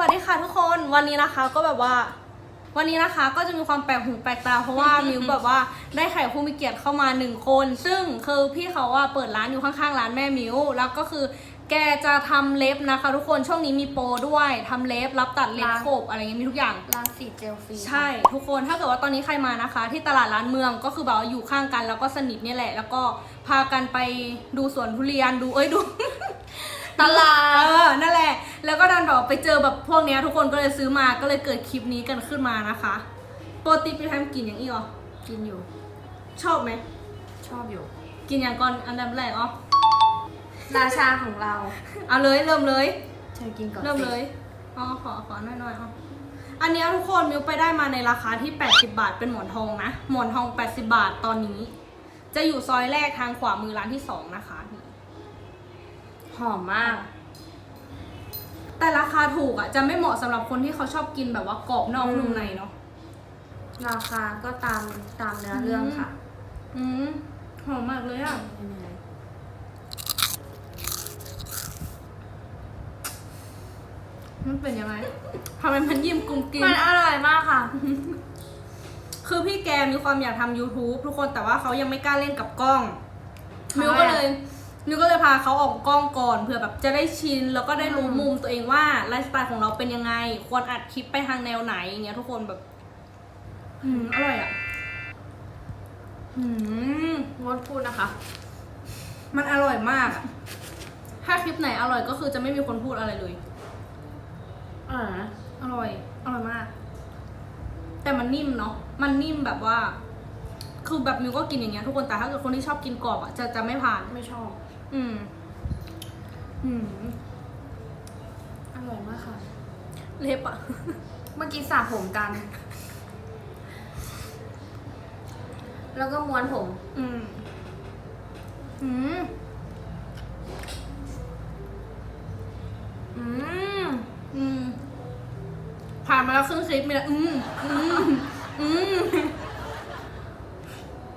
วัสดีค่ะทุกคนวันนี้นะคะก็แบบว่า วันนี้นะคะก็จะมีความแปลกหูแปลกตาเพราะว่ามิวแบบว่าได้แขกผู้มีเกียรติเข้ามาหนึ่งคน ซึ่งคือพี่เขาว่าเปิดร้านอยู่ข้างๆร้านแม่มิวแล้วก็คือ แกจะทำเล็บนะคะ ทุกคนช่วงนี้มีโปรด้วยทำเล็บรับตัดเล็บร้านโขบอะไรเงี้ยมีทุกอย่าง ล้างสีเจลฟรีใช่ ทุกคนถ้าเกิดว่าตอนนี้ใครมานะคะ ที่ตลาดร้านเมืองก็คือแบบว่าอยู่ข้างกันแล้วก็สนิทเนี่ยแหละ แล้วก็พากันไปดูสวนทุเรียนดูเอ้ยดู ตลาเอดอนั่นแหละ แล้วก็ดันแบบไปเจอแบบพวกเนี้ยทุกคนก็เลยซื้อมา ก็เลยเกิดคลิปนี้กันขึ้นมานะคะปกติพี่แพมกินอย่างนี้เหรอ กินอยู่ ชอบไหม ชอบอยู่ กินอย่างก่อนอันดับแรกอ๋อราชาของเราเอาเลยเริ่มเลย เธอกินก่อนเริ่มสิเลย อ๋อ ขอ ขอหน่อยหน่อยอ๋ออันเนี้ยทุกคนมิวไปได้มาในราคาที่ 80 บาท เป็นหมอนทองนะ หมอนทอง 80 บาทตอนนี้ จะอยู่ซอยแรกทางขวามือร้านที่สองนะคะนี่ หอมมาก แต่ราคาถูกอะ จะไม่เหมาะสำหรับคนที่เขาชอบกินแบบว่ากรอบนอกนุ่มในเนาะ ราคาก็ตามตามเนื้อเรื่องค่ะอืมหอมมากเลยอะ มันเป็นยังไงทำไมมันยิ้มกุ้งกินมันอร่อยมากค่ะ คือพี่แกมีความอยากทำ YouTube ทุกคนแต่ว่าเขายังไม่กล้าเล่นกับกล้องทำไมมิวก็เลย มิวก็เลยพาเขาออกกล้องก่อนเผื่อแบบจะได้ชิน แล้วก็ได้รู้อืมมุมตัวเองว่าไลฟ์สไตล์ของเราเป็นยังไง ควรอัดคลิปไปทางแนวไหนอย่างเงี้ยทุกคนแบบ อืมอร่อยอะอืมงดพูดนะคะ มันอร่อยมากอะถ้าคลิปไหนอร่อยก็คือจะไม่มีคนพูดอะไรเลย อ่าอร่อย อร่อยมาก แต่มันนิ่มเนาะ มันนิ่มแบบว่า คือแบบมิวก็กินอย่างเงี้ยทุกคน แต่ถ้าเกิดคนที่ชอบกินกรอบอะจะจะไม่ผ่าน ไม่ชอบ อืม อืม อร่อยมากค่ะ เล็บอะเมื่อกี้สระผมกัน แล้วก็ม้วนผม อืม อืม อืม อืม ผ่านมาแล้วครึ่งคลิปมีแล้วอืม อืม อืม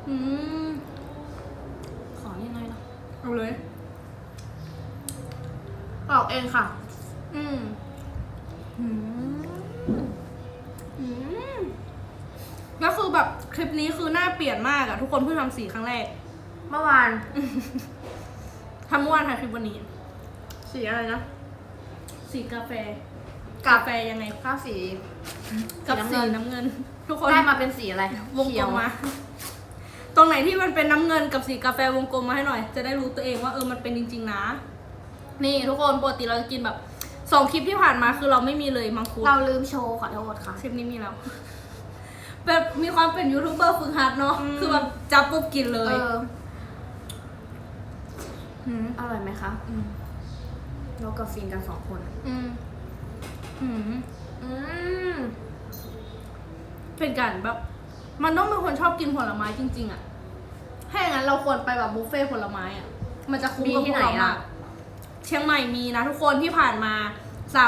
อืมขอยังไง เนาะเอาเลย ออกเองค่ะ อืมอืมอืมแล้วคือแบบคลิปนี้คือหน้าเปลี่ยนมากอะทุกคนเพิ่งทำสีครั้งแรก เมื่อวาน ทำเมื่อวานถ่ายคลิปวันนี้ สีอะไรนะ สีกาแฟกับกาแฟยังไงข้าวสี กับน้ำสีเงินน้ำเงิน ทุกคน ได้มาเป็นสีอะไร วงเขีกลยว มมาต รงไหนที่มันเป็นน้ำเงินกับสีกาแฟวงกลมมาให้หน่อย จะได้รู้ตัวเองว่าเออมันเป็นจริง ๆ นะ นี่ทุกคนปกติเราจะกินแบบสองคลิปที่ผ่านมาคือเราไม่มีเลยมังคุดเราลืมโชว์ขอโทษค่ะ คลิปนี้มีแล้วแบบมีความเป็นยูทูบเบอร์ฝึกหัดเนาะอืม คือแบบจับปุ๊บกินเลเอยออืมอร่อยไหมคะอืมเรากับฟินกันสองคนอืมอืมอืมเป็นการแบบ มันต้องเป็นคนชอบกินผลไม้จริง ๆอะ ถ้าอย่างนั้นเราควรไปแบบบุฟเฟ่ต์ผลไม้อะ มันจะคุ้มมีกับพที่วกไหนเราอะมากเชียงใหม่มีนะทุกคนที่ผ่านมา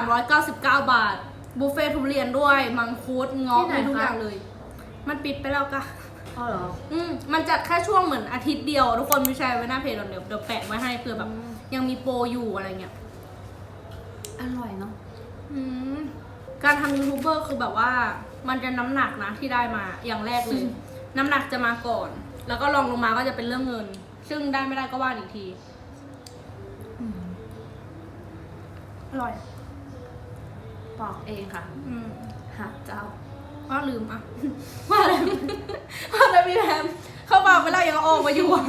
399 บาท บุฟเฟ่ต์ทุเรียนด้วย มังคุดเงาะมีทุกอย่างเลย มันปิดไปแล้วกะอ๋อเหรอ อืมมันจัดแค่ช่วงเหมือนอาทิตย์เดียว ทุกคนไม่ใช่ไว้หน้าเพจเราเดี๋ยวเดี๋ยวแปะไว้ให้เผื่อแบบอืมยังมีโปรอยู่อะไรเงี้ย อร่อยเนาะอืมการทำยูทูบเบอร์คือแบบว่า มันจะน้ำหนักนะที่ได้มาอย่างแรกเลย น้ำหนักจะมาก่อน แล้วก็ลองลงมาก็จะเป็นเรื่องเงิน ซึ่งได้ไม่ได้ก็ว่าอีกที อร่อยปอกเองค่ะ อืมฮะเจ้า ว่าลืมอะ ว่าอะไรว่าอะไรพี่แพมเข้าปากไปแล้วยังเอาออกมาอยู่อะ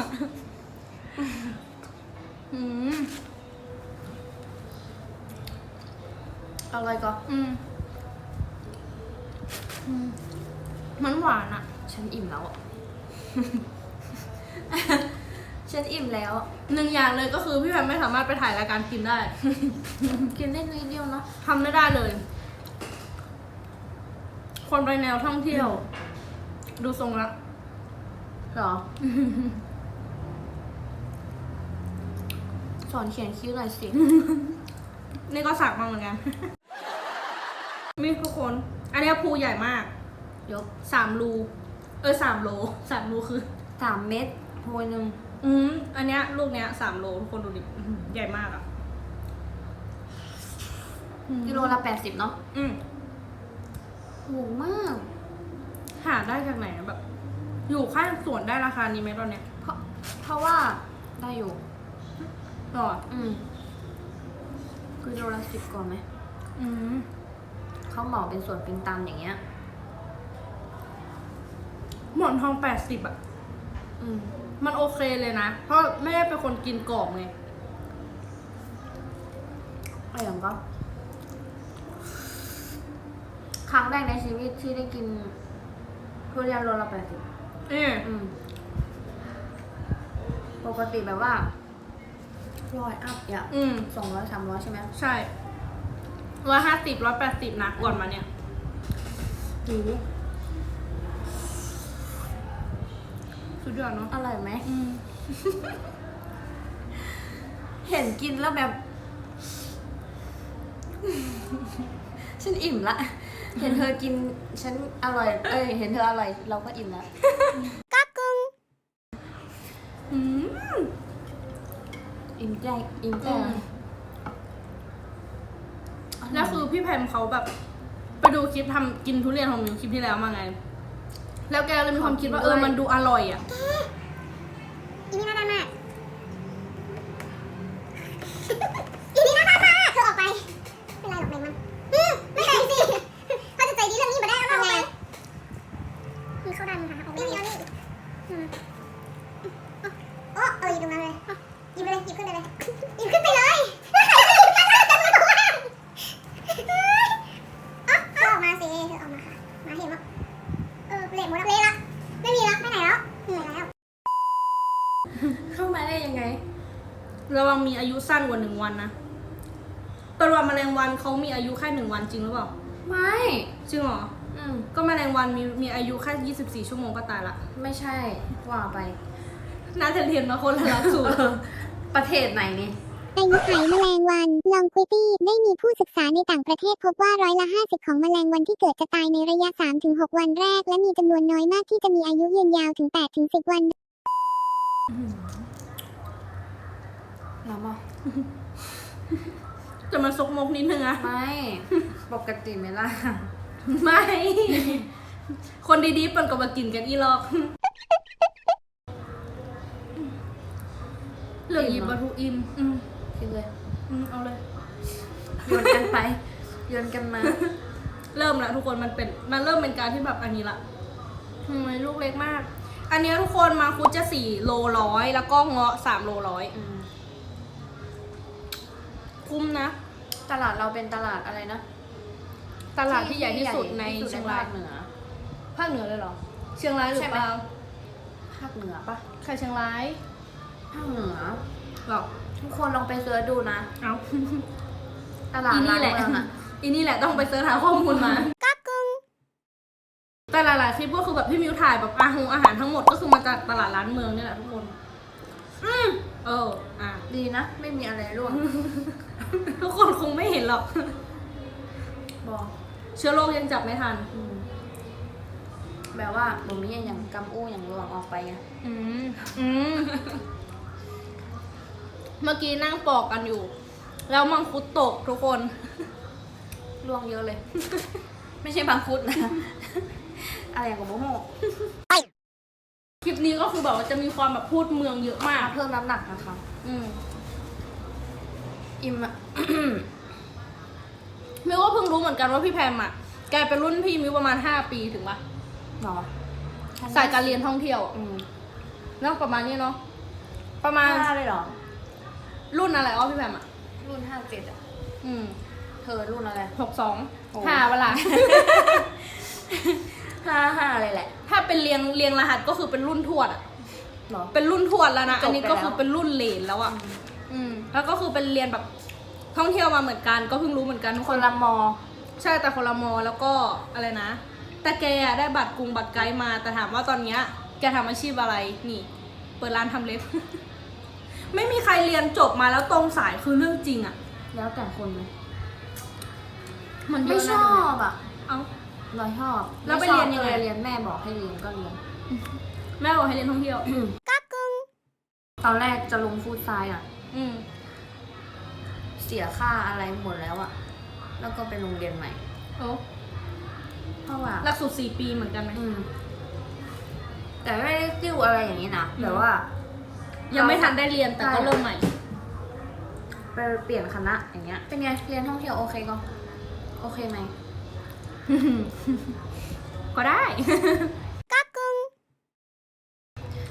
อืมอร่อยก็อืมอืมมันหวานอะ ฉันอิ่มแล้วอะ ฉันอิ่มแล้วหนึ่งอย่างเลยก็คือพี่แพมไม่สามารถไปถ่ายรายการกินได้ กินได้นิดเดียวเนาะทำไม่ได้เลย คนไปแนวท่องเที่ยว ดูทรงละเหรอ สอนเขียนคิ้วหน่อยสิ นี่ก็สักมาเหมือนกัน มีทุกคน อันเนี้ยภูใหญ่มาก ยกสามรู เออสามโลสามรูคือสามเม็ดโพยหนึ่งอืมอันเนี้ยลูกเนี้ยสามโลทุกคนดูดิอื้อหือใหญ่มากอะ่ะกิโลละแปดสิบเนาะอืม ถูกมาก หาได้จากไหนอะแบบ อยู่ข้างสวนได้ราคานี้ไหมตอนเนี้ยเพราะเพราะว่าได้อยู่ หรออืมกิโลละสิบกว่าไหมอืม เขาเหมาเป็นส่วนเป็นตันอย่างเงี้ย หมอนทองแปดสิบอะอืมมันโอเคเลยนะ เพราะแม่เป็นคนกินกรอบไงอะไรอย่างก็ ครั้งแรกในชีวิตที่ได้กินทุเรียนโลละแปดสิบเอออืม ปกติแบบว่าร้อยอัพอย่างอืม สองร้อยสามร้อยใช่ไหมใช่ร้อยห้าสิบร้อยแปดสิบนะก่อนมาเนี่ยหู สุดยอดเนาะอร่อยไหม อืม เห็นกินแล้วแบบ ฉันอิ่มละ เห็นเธอกิน ฉันอร่อย เอ้ย เห็นเธออร่อย เราก็อิ่มแล้วอืมอิ่มใจอิ่มใจอืมแล้วคือพี่แพมเขาแบบ ไปดูคลิปทำกินทุเรียนของมิวคลิปที่แล้วมาไง แล้วแกเลยมีความคิดว่าเออมันดูอร่อยอะ อีนี่น่าด้านมาก อีนี่น่าด้านมากเธอออกไป เป็นไรหรอกเมงมันอืมไม่เป็นสิเขาจะใจดีเรื่องนี้มาได้เอาออกไปมีเข้าได้ไหมคะไม่มีแล้วนี่อืมโอ้เอออยู่ตรงนั้นเลยหยิบไปเลยหยิบขึ้นไปเลยหยิบขึ้นไปเลยอ๋อเธอออกมาสิเธอออกมาค่ะ มาเห็นว่าเออเละหมดแล้วเละละไม่มีละไปไหนแล้วเหนื่อยแล้ว เข้ามาได้ยังไง ระวัง มีอายุสั้นกว่าหนึ่งวันนะเป็นวันแมลงวันเขามีอายุแค่หนึ่งวันจริงหรือเปล่าไม่ จริงเหรออืม ก็แมลงวันมีมีอายุแค่ยี่สิบสี่ชั่วโมงก็ตายละไม่ใช่ว่าไป น่าจะเรียนมาคนละหลักสูตร ประเทศไหนนี่ อายุไขแมลงวันลองคุยตี้ได้มีผู้ศึกษาในต่างประเทศพบว่าร้อยละ 50 ของแมลงวันที่เกิดจะตายในระยะ 3-6 วันแรก และมีจำนวนน้อยมากที่จะมีอายุยืนยาวถึง 8-10 วัน เรามา จะมาซกมกนิดนึงอะไม่ ปกติไหมล่ะ ไม่ คนดีๆเปิ่นก็มากินกันอีหรอกเหลืองหยิบมาทุกอิมอืมกินเลยอืมเอาเลยโยนกันไปโยนกันมา เริ่มแล้วทุกคนมันเป็นมันเริ่มเป็นการที่แบบอันนี้ละทำไมลูกเล็กมาก อันเนี้ยทุกคนมาคุดจะสี่โลร้อยแล้วก็เงาะสามโลร้อยอืม คุ้มนะ ตลาดเราเป็นตลาดอะไรนะ ตลาดที่ใหญ่ที่สุดในที่เชียงภรายคเหนือ ภาคเหนือเลยเหรอ เชียงรายหรือใช่ไหมเปล่าภาคเหนือปะใครเชียงราย ภาคเหนือหรอทุกคนลองไปเสิร์ชดูนะ เอาตลาดอีร้านี่นแหละเมืองอะอีนี่แหละต้องไปเสิร์ชหาข้อมูลมาแต่หลายๆคลิปก็คือแบบพี่มิวถ่ายแบบอาหงอาหารทั้งหมดก็คือมาจากตลาดร้านเมืองนี่แหละทุกคน อืมเออ อะ ดีนะ ไม่มีอะไรร่วงทุกคนคงไม่เห็นหรอก บอกเชื้อโรคยังจับไม่ทัน อืมแบบว่าบ่มีอย่างกำอู้อย่างร่วงออกไปไงอืมอืมเมื่อกี้นั่งปอกกันอยู่ แล้วมังคุดตกทุกคนร่วงเยอะเลย ไม่ใช่บางคุดนะ อะไรอย่างกับโมโหคลิปนี้ก็คือแบบว่าจะมีความแบบพูดเมืองเยอะมาก เพิ่มน้ำหนักนะคะ อืม อิ่มอะ มิวก็เพิ่งรู้เหมือนกันว่าพี่แพมอะแกเป็นรุ่นพี่มิวประมาณห้าปีถึงปะหรอสายการเรียนท่องเที่ยวอะอืมเนาะประมาณนี้เนาะประมาณห้าเลยเหรอ รุ่นอะไรอ๋อพี่แพมอะรุ่นห้าเจ็ดอะอืมเธอรุ่นอะไรหกสองโอ้ห้าเวลาห้าห้าเลยแหละ ถ้าเป็นเรียงเรียงรหัสก็คือเป็นรุ่นทวดอะหรอเป็นรุ่นทวดแล้วนะจบไปอันนี้ก็แล้วคือเป็นรุ่นเหลนแล้วอะ อืมแล้วก็คือเป็นเรียนแบบท่องเที่ยวมาเหมือนกัน ก็เพิ่งรู้เหมือนกันทุกคคนนละมอ ใช่แต่คนละมอแล้วก็อะไรนะ แต่แกอะได้บัตรกรุงบัตรไกด์มา แต่ถามว่าตอนเนี้ยแกทำอาชีพอะไรนี่ เปิดร้านทำเล็บ ไม่มีใครเรียนจบมาแล้วตรงสายคือเรื่องจริงอะแล้วแต่คนไหมมันเยไม่อะนะชอบอะเอ้า เราชอบแล้วไปม่ชอบเรียนยังไง ก็เลเรียนแม่บอกให้เรียนก็เรียน แม่บอกให้เรียนท่องเที่ยว ตอนแรกจะลงฟูดไซน์อะ อืม เสียค่าอะไรหมดแล้วอะอแล้วก็ไปโรงเรียนใหม่ โอ้เพราะว่า หลักสูตรสี่ปีเหมือนกันไหม อืม แต่ไม่ได้ติ้วอะไรอย่างนี้นะอืม แต่ว่ายังไม่ทันได้เรียนแต่ก็เริ่มใหม่ ไปเปลี่ยนคณะอย่างเงี้ย เป็นไง เรียนท่องเที่ยวโอเคก็โอเคไหม ก็ได้ ก็กึ่ง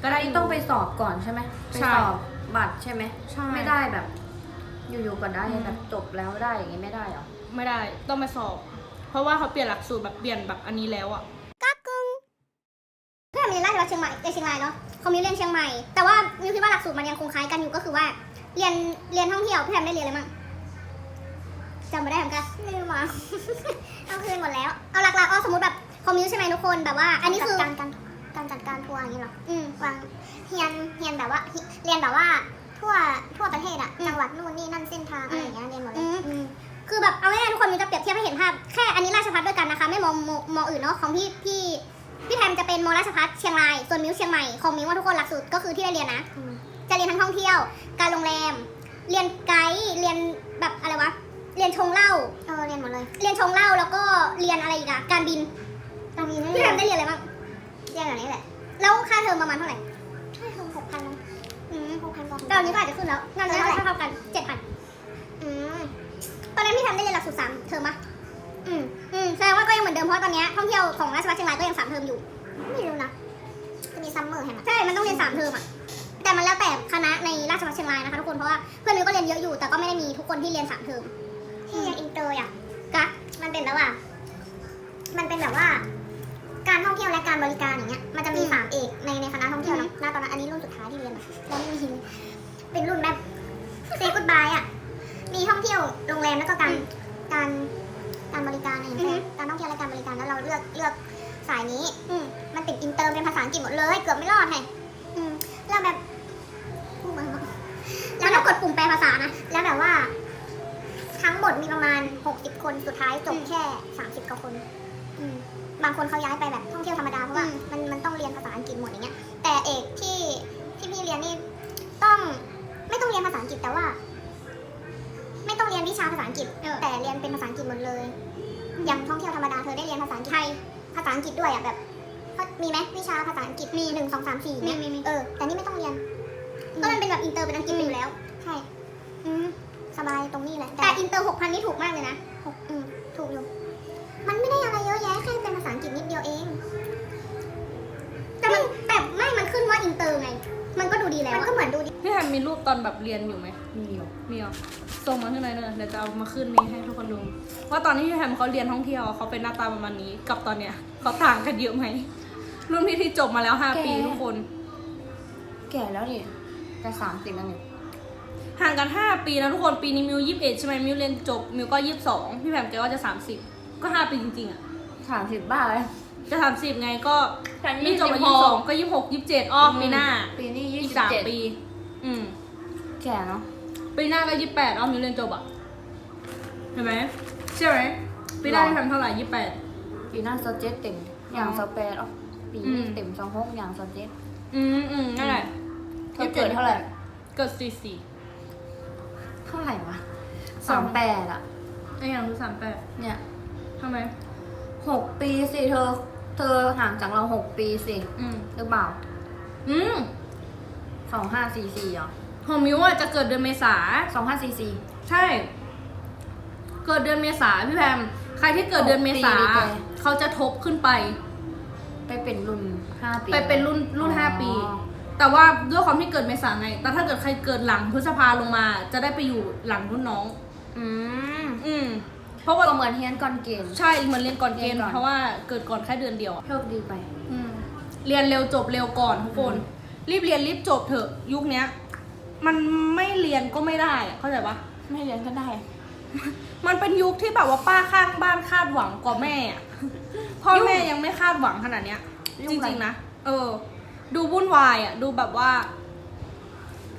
ก็ได้ต้องไปสอบก่อนใช่ไหมไปใช่ สอบ บัตรใช่ไหมใช่ ไม่ได้แบบ อยู่ๆก็ได้อืมแบบจบแล้วได้อย่างงี้ไม่ได้เหรอไม่ได้ต้องไปสอบ เพราะว่าเขาเปลี่ยนหลักสูตรแบบเปลี่ยนแบบอันนี้แล้วอะก็กึ่งเพื่อนมีราชวัฒเชียงใหม่เอยเชียงรายเนาะเขามีเรียนเชียงใหม่ แต่ว่ามิวคิดว่าหลักสูตรมันยังคงคล้ายกันอยู่ก็คือว่า เรียนเรียนท่องเที่ยวพี่แพมได้เรียนอะไรมั่งจำไม่ได้เหมือนกันลืมมาเอาคืนหมดแล้ว เอาหลักๆอ๋อสมมติแบบคอมมิวใช่ไหมทุกคนแบบว่า อันนี้คือการการ การจัดการทัวร์อย่างนี้หรออืมวางเรียนเรียนแบบว่าเรียนแบบว่าทั่วทั่วประเทศอะจังหวัดนู่นนี่นั่นเส้นทางอะไรอย่างเงี้ยเรียนหมดเลยอืมคือแบบเอาง่ายๆทุกคนมีจะเปรียบเทียบให้เห็นภาพแค่อันนี้ราชพัฒด้วยกันนะคะ ไม่มองมมอื่นเนาะของพี่พี่พี่แพมจะเป็นมราชพัฒเชียงราย ส่วนมิวเชียงใหม่ของมิวว่าทุกคนหลักสูตรก็คือที่ได้เรียนนะจะเรียนทั้งท่องเที่ยว การโรงแรม เรียนไกด์เรียนแบบอะไรวะเรียนชงเหล้าเออเรียนหมดเลย เรียนชงเหล้าแล้วก็เรียนอะไรอีกอะการบินการบินพี่แพมได้เรียนอะไรบ้าง เรียนแบบนี้แหละ แล้วค่าเทอมประมาณเท่าไหร่ค่าเทอมหกพันอืมหกพันตอนนี้ก็อาจจะขึ้นแล้วงานนี้เท่าเท่ากันเจ็ดพันอืมตอนนั้นพี่ทำได้เรียนหลักสูตรสามเทอมปะอืมอืมแสดงว่าก็ยังเหมือนเดิมเพราะตอนเนี้ยท่องเที่ยวของราชวัฒเชียงรายก็ยังสามเทอมอยู่ ไม่รู้นะ จะมีซัมเมอร์ให้มันใช่ มันต้องเรียนสามเทอมอะแต่มันแล้วแต่คณะในราชวัฒเชียงรายนะคะทุกคน เพราะว่าเพื่อนมิวก็เรียนเยอะอยู่ แต่ก็ไม่ได้มีทุกคนที่เรียนสามเทอมที่เรียนอินเตอร์อะกะมันเป็นแล้วว่า มันเป็นแบบว่า การท่องเที่ยวและการบริการอย่างเงี้ยมันจะมีสามเอกในในคณะท่องเที่ยวเนาะณตอนนั้นอันนี้รุ่นสุดท้ายที่เรียนอะแล้วไม่มีเป็นรุ่นแบบเซกุดบายอะมีท่องเที่ยวโรงแรมแล้วก็การการการบริการอะไรอย่างเงี้ยการท่องเที่ยวและการบริการแล้วเราเลือกเลือกสายนี้อืมมันติดอินเตอร์เป็นภาษาอังกฤษหมดเลยเกือบไม่รอดไงอืมแล้วแบบพูดมาแล้วเรากดปุ่มแปลภาษานะแล้วแบบว่าทั้งหมดมีประมาณ 60 คน สุดท้ายจบแค่ 30กว่าคน อืม บางคนเขาย้ายไปแบบท่องเที่ยวธรรมดาเพราะว่ามันมันต้องเรียนภาษาอังกฤษหมดอย่างเงี้ย แต่เอกที่ที่พี่เรียนนี่ต้องไม่ต้องเรียนภาษาอังกฤษแต่ว่า ไม่ต้องเรียนวิชาภาษาอังกฤษแต่เรียนเป็นภาษาอังกฤษหมดเลย อย่างท่องเที่ยวธรรมดาเธอได้เรียนภาษาอังกฤษไทยภาษาอังกฤษด้วยอะแบบเขามีไหมวิชาภาษาอังกฤษมีหนึ่งสองสามสี่เนี่ยเออแต่นี่ไม่ต้องเรียน ก็มันเป็นแบบอินเตอร์เป็นอังกฤษไปอยู่แล้ว ใช่อืมสบายตรงนี้แหละแต่อินเตอร์หกพันนี่ถูกมากเลยนะหกอืมถูกอยู่ อินเตอร์ไง มันก็ดูดีแล้ว มันก็เหมือนดูดี พี่แฮมมีรูปตอนแบบเรียนอยู่ไหม มีอยู่มีเหรอส่งมาข้างในเลยเดี๋ยวจะเอามาขึ้นนี้ให้ทุกคนดู ว่าตอนที่พี่แฮมเขาเรียนท่องเที่ยวเขาเป็นหน้าตาประมาณนี้ กับตอนเนี้ยเขาต่างกันเยอะไหม รุ่นพี่ที่จบมาแล้วห้าปีทุกคน แก่แล้วนี่แต่สามสิบแล้วนี่ห่างกันห้าปีนะทุกคนปีนี้มิวยี่สิบเอ็ดใช่ไหมมิวเรียนจบมิวก็ยี่สิบสองพี่แพมแกก็จะสามสิบก็ห้าปีจริงๆอะสามสิบบ้าเลย จะสามสิบไงก็ฉันมิวจบมา26ยี่สิบสองก็ยี่สิบหกยี่สิบเจ็ดอ้อปีหน้าปีนี้ยี่อีกสิบสามเจ็ดปี อืมแก่เนาะปีหน้าก็ยี่สิบแปดอ้อมิวเรียนจบอะเห็นไหมใช่ไหมปีหน้าพี่แพมเท่าไหร่ยี่สิบแปด ปีหน้าสเจ็ตเต็ม อย่างอ๋อสแปดอ๋อปีอืนี้ม เต็มสองหกอย่างสเจ็ตอืมอืมนั่นแหละเธอเกิดเท่าไหร่เกิดสี่สี่ เท่าไหร่วะสามแปดอะไอ้ยังรู้สามแปดเนี่ยทำไม หกปีสิเธอเธอห่างจากเราหกปีสิอืมหรือเปล่าอืมสองห้าสี่สี่เหรอของมิวอะจะเกิดเดือนเมษาสองห้าสี่สี่ใช่ เกิดเดือนเมษาพี่แพมใครที่เกิดเดือนเมษาปีดีแกเขาจะทบขึ้นไป ไปเป็นรุ่นห้าปีไปเป็นรุ่นรุ่นอ๋อห้าปี แต่ว่าด้วยความที่เกิดเมษาไง แต่ถ้าเกิดใครเกิดหลังพฤษภาลงมา จะได้ไปอยู่หลังรุ่นน้อง อืมอืม เพราะว่าก็เหมือนเฮียนก่อนเกณฑ์ใช่เหมือนเรียนก่อนเกณฑ์เรียนก่อนเพราะว่าเกิดก่อนแค่เดือนเดียวอะโชคดีไป อืมเรียนเร็วจบเร็วก่อนทุกคนอืมรีบเรียนรีบจบเถอะยุคเนี้ย มันไม่เรียนก็ไม่ได้อะเข้าใจปะไม่เรียนก็ได้ มันเป็นยุคที่แบบว่าป้าข้างบ้านคาดหวังกว่าแม่อะพ่อแม่ยังไม่คาดหวังขนาดเนี้ย ยุ่จงอะไร ริงๆนะ เออ ดูวุ่นวายอะ ดูแบบว่า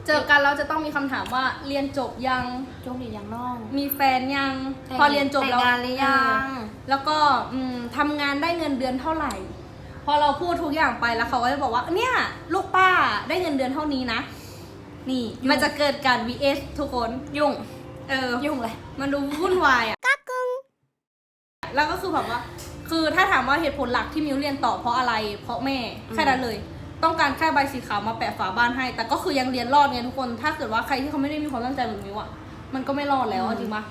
เจอกันเราจะต้องมีคำถามว่าเรียนจบยังโชคดียังน้อง มีแฟนยัง แต่งพอเรียนจบแล้วแต่งงานหรือยังเออแล้วก็อืมทำงานได้เงินเดือนเท่าไหร่ พอเราพูดทุกอย่างไปแล้วเขาก็จะบอกว่าเนี่ยลูกป้าได้เงินเดือนเท่านี้นะ นี่มันจะเกิดการ vs ทุกคนยุ่ง เออ ยุ่งเลย มันดูวุ่นวายอะก็กึ่งแล้วก็คือแบบว่า คือถ้าถามว่าเหตุผลหลักที่มิวเรียนต่อเพราะอะไร เพราะแม่ แค่นั้นเลย ต้องการแค่ใบสีขาวมาแปะฝาบ้านให้ แต่ก็คือยังเรียนรอดไงทุกคน ถ้าเกิดว่าใครที่เขาไม่ได้มีความตั้งใจแบบมิวอะมันก็ไม่รอดแล้วอะจริงปะ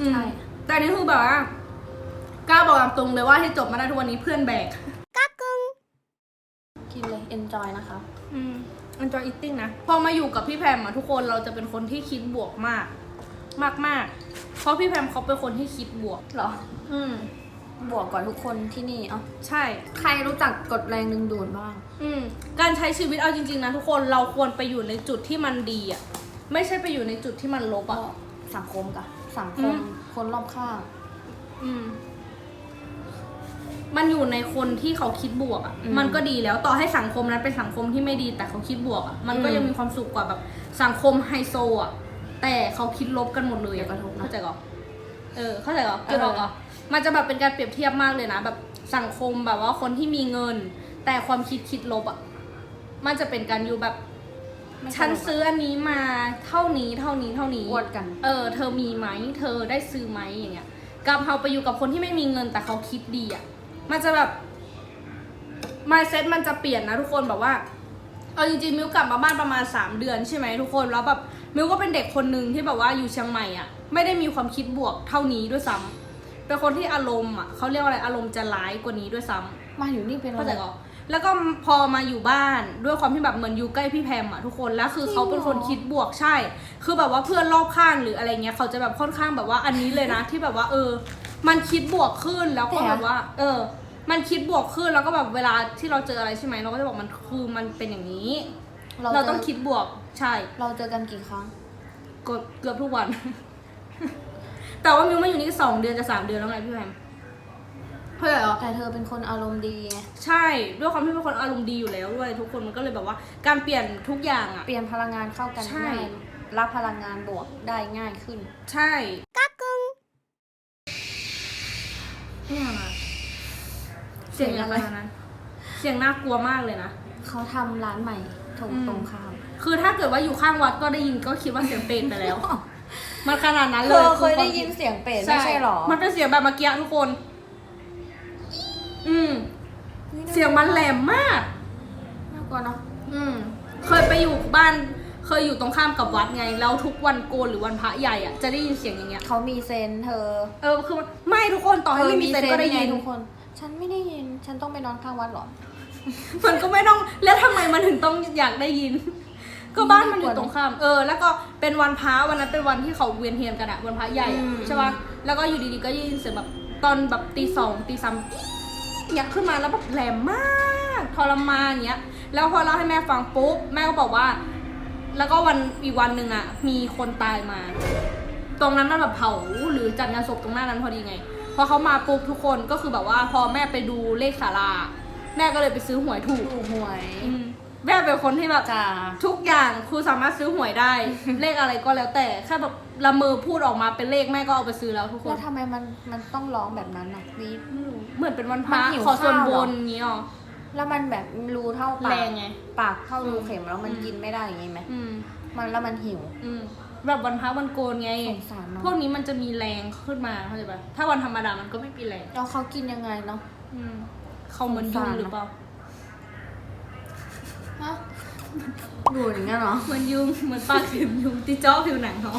อืมใช่ แต่อันนี่คือแบบว่ากล้าบอกตามตรงเลยว่าที่จบมาได้ทุกวันนี้เพื่อนแบก กินเลย enjoy นะคะ อืม enjoy eating นะ พอมาอยู่กับพี่แพมอะทุกคนเราจะเป็นคนที่คิดบวกมาก มากมากๆเพราะพี่แพมเขาเป็นคนที่คิดบวกเหรอ อืม บวกกว่าทุกคนที่นี่เอ้าใช่ ใครรู้จักกดแรงดึงดูดบ้าง อืมการใช้ชีวิตเอาจริงๆนะทุกคนเราควรไปอยู่ในจุดที่มันดีอะไม่ใช่ไปอยู่ในจุดที่มันลบก็อะสังคมกะสังคอืมมคนรอบข้างอืม มันอยู่ในคนที่เขาคิดบวกอะอืมมันก็ดีแล้วต่อให้สังคมนั้นเป็นสังคมที่ไม่ดี แต่เขาคิดบวกอะมันก็อืมยังมีความสุขกว่าแบบ สังคมไฮโซอะแต่เขาคิดลบกันหมดเลยอย่ากระทบนะเข้าใจก่อเออเข้าใจก่อเออเกิดออกก่อ มันจะแบบเป็นการเปรียบเทียบมากเลยนะ แบบสังคมแบบว่าคนที่มีเงิน แต่ความคิดคิดลบอะมันจะเป็นการอยู่แบบไม่ฉันสกะ ซื้ออันนี้มาเท่านี้เท่านี้เท่านี้อวดกัน เออ เธอมีไหม เธอได้ซื้อไหมอย่างเงี้ยกับเราไปอยู่กับคนที่ไม่มีเงินแต่เขาคิดดีอะ มันจะแบบ mindset มันจะเปลี่ยนนะทุกคนแบบว่า เอาจริงๆมิวกลับมาบ้านประมาณสามเดือนใช่ไหมทุกคนแล้วแบบมิวก็เป็นเด็กคนหนึ่งที่แบบว่าอยู่เชียงใหม่อะ ไม่ได้มีความคิดบวกเท่านี้ด้วยซ้ำ เป็นคนที่อารมณ์อะเขาเรียกว่าอะไรอารมณ์จะร้ายกว่านี้ด้วยซ้ำมาอยู่นี่เป็นเข้าใจก่อนแล้วก็พอมาอยู่บ้านด้วยความที่แบบเหมือนอยู่ใกล้พี่แพมอะทุกคนแล้วคือเขาเป็นคนคิดบวกใช่ คือแบบว่าเพื่อนรอบข้างหรืออะไรเงี้ยเขาจะแบบค่อนข้างแบบว่าอันนี้เลยนะ ที่แบบว่าเออ มันคิดบวกขึ้นแล้วก็แบบว่า เออ มันคิดบวกขึ้นแล้วก็แบบเวลาที่เราเจออะไรใช่ไหมเราก็จะบอกมันคือมันเป็นอย่างนี้ เราเราเจต้องคิดบวกใช่ เราเจอกันกี่ครั้งเกือบเกือบทุกวัน แต่ว่ามิวมาอยู่นี่สองเดือนจะสามเดือนแล้วไงพี่แพมเข้าใจเหรอแต่เธอเป็นคนอารมณ์ดีไงใช่ด้วยความที่เป็นคนอารมณ์ดีอยู่แล้วด้วยทุกคนมันก็เลยแบบว่าการเปลี่ยนทุกอย่างอะ เปลี่ยนพลังงานเข้ากันใช่ ง่ายรับพลังงานบวกได้ง่ายขึ้น ใช่กักกึงเนี่ยนะเสียงอะไรนั้น เสียงน่ากลัวมากเลยนะ เขาทำร้านใหม่ตรงอืม ตรงข้ามคือถ้าเกิดว่าอยู่ข้างวัดก็ได้ยินก็คิดว่าเสียงเปรตไปแล้ว มันขนาดนั้นเธเลยอเคยได้ยินเสียงเป็ดไม่ใช่หรอมันเป็นเสียงแบบเมื่อกี้ทุกคน อืม เสียงมันแหลมมากน่ากลัวเนาะ อืม เคยไปอยู่บ้าน เคยอยู่ตรงข้ามกับวัดไง แล้วทุกวันโกนหรือวันพระใหญ่อะจะได้ยินเสียงอย่างเงี้ย เขามีเซนส์เธอเออ คือมันไม่ทุกคนต่อให้ไม่มีเซนก็ได้ยินไงทุกคน ฉันไม่ได้ยิน ฉันต้องไปนอนข้างวัดเหรอ มันก็ไม่ต้อง แล้วทำไมมันถึงต้องอยากได้ยิน ก็บ้านมันอยู่ตรงข้าม เออ แล้วก็เป็นวันพระวันนั้นเป็นวันที่เขาเวียนเทียนกันอะวันพระใหญ่อะอืม ใช่ป่ะแล้วก็อยู่ดีๆก็ยินเสียงแบบตอนแบบตีสองตีสามอยากขึ้นมาแล้วแบบแหลมมากทรมานอย่างเงี้ย แล้วพอเล่าให้แม่ฟังปุ๊บแม่ก็บอกว่า แล้วก็วันอีกวันหนึ่งอะมีคนตายมา ตรงนั้นมันแบบเผาหรือจัดงานศพตรงหน้านั้นพอดีไง พอเขามาปุ๊บทุกคนก็คือแบบว่าพอแม่ไปดูเลขศาลาแม่ก็เลยไปซื้อหวยถูก ถูกหวย อืม แม่เป็นคนที่แบบจ้า ทุกอย่างครูสามารถซื้อหวยได้ เลขอะไรก็แล้วแต่แค่แบบละเมอพูดออกมาเป็นเลขแม่ก็เอาไปซื้อแล้วทุกคแล้นวทำไมมันมันต้องร้องแบบนั้นน่ะวีดไม่รู้ เหมือนเป็นวันพระมันหิวขอส่วนข้าวบเหรอนอย่างงี้อ๋อแล้วมันแบบรูเท่าปากแรงไง ปากเท่ารูอืมเข็มแล้วมันอืม กินไม่ได้อย่างงี้ไหมอืม มันแล้วมันหิวอืมแบบวันพระวันโกนไง สงสารเนอะพวกนี้มันจะมีแรงขึ้นมาเข้าใจปะถ้าวันธรรมดามันก็ไม่มีแรง แล้วเขากินยังไงเนาะ อืมเขาเหมือนยุงหรือเปล่า ฮะดูอย่างเงี้ยเนาะเหมือนยุงเหมือนปลาเข็มยุงที่เจ้อผิวหนังเขา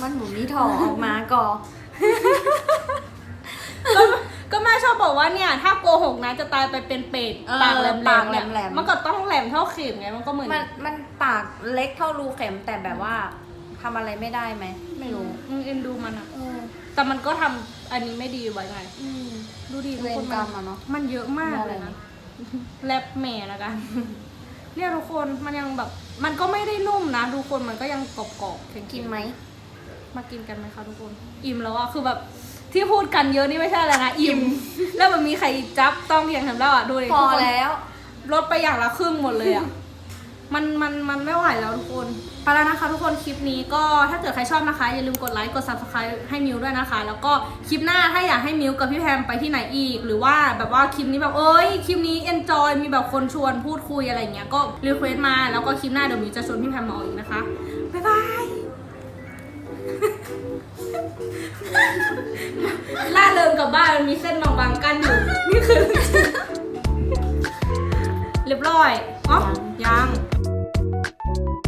มันหมุนมีถอออกมาก่อก็ก็แม่ชอบบอกว่าเนี่ย ถ้าโกหกนะจะตายไปเป็นเป็ดเออปากแหลมปากๆเนี่ยแหลมๆ มันก็ต้องแหลมเท่าเข็มไงมันก็เหมือนมันมันปากเล็กเท่ารูเข็มแต่แบบว่าทำอะไรไม่ได้ไหมไม่รู้อืมเอ็นดูมันอะเออแต่มันก็ทำอันนี้ไม่ดีไว้ไง อืม ดูดิทุเวกครนกรมัรมอะเนาะมันเยอะมากเลยนะแลบแหม่นะกัน เนี่ยทุกคนมันยังแบบ มันก็ไม่ได้นุ่มนะทุกคนมันก็ยังกรอบๆเค็มๆกินไหมมากินกันไหมคะทุกคน อิ่มแล้วอะคือแบบที่พูดกันเยอะนี่ไม่ใช่อะไรนะอิ่ม แล้วมันมีใครจับต้องอย่างทำแล้วอะดูดิพอทุกคนแล้ว ลดไปอย่างละครึ่งหมดเลยอะ มันมันมันไม่ไหวแล้วทุกคนไปแล้วนะคะทุกคนคลิปนี้ก็ถ้าเกิดใครชอบนะคะ อย่าลืมกดไลค์กด subscribe ให้มิวด้วยนะคะ แล้วก็คลิปหน้าถ้าอยากให้มิวกับพี่แพมไปที่ไหนอีก หรือว่าแบบว่าคลิปนี้แบบเอ้ยคลิปนี้ enjoy มีแบบคนชวนพูดคุยอะไรเงี้ยก็รีเควสมาแล้วก็คลิปหน้าเดี๋ยวมิวจะชวนพี่แพมมาอีกนะคะบ๊ายบายล่าเริงมันมีเส้นบางๆกันอยู่นี่คือ เรียบร้อยอ๋อยัง Thank you.